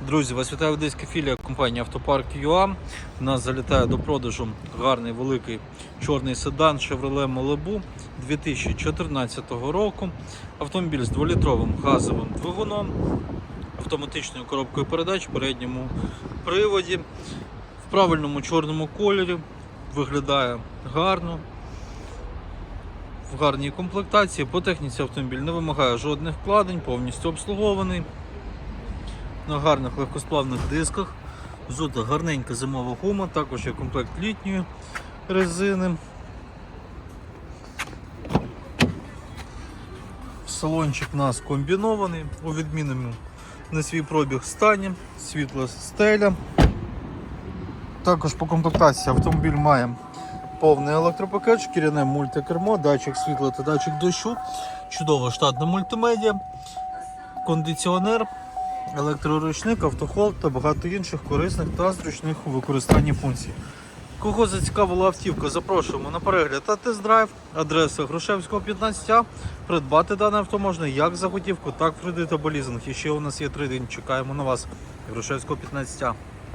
Друзі, вас вітає одеська філія компанії Автопарк ЮА. У нас залітає до продажу гарний великий чорний седан Chevrolet Malibu 2014 року. Автомобіль з 2-літровим газовим двигуном, автоматичною коробкою передач, в передньому приводі, в правильному чорному кольорі. Виглядає гарно. В гарній комплектації. По техніці автомобіль не вимагає жодних вкладень, повністю обслугований на гарних легкосплавних дисках. Взута гарненька зимова гума, також є комплект літньої резини. Салончик у нас комбінований, у відмінному на свій пробіг стані, світла стеля. Також по комплектації автомобіль має повний електропакет, шкіряне мультикермо, датчик світла та датчик дощу, чудова штатна мультимедіа, кондиціонер, електроручник, автохолд та багато інших корисних та зручних у використанні функцій. Кого зацікавила автівка, запрошуємо на перегляд та тест-драйв. Адреса Грушевського 15А. Придбати дане авто можна як за готівку, так в кредит або лізинг. І ще у нас є три дні. Чекаємо на вас. Грушевського 15А.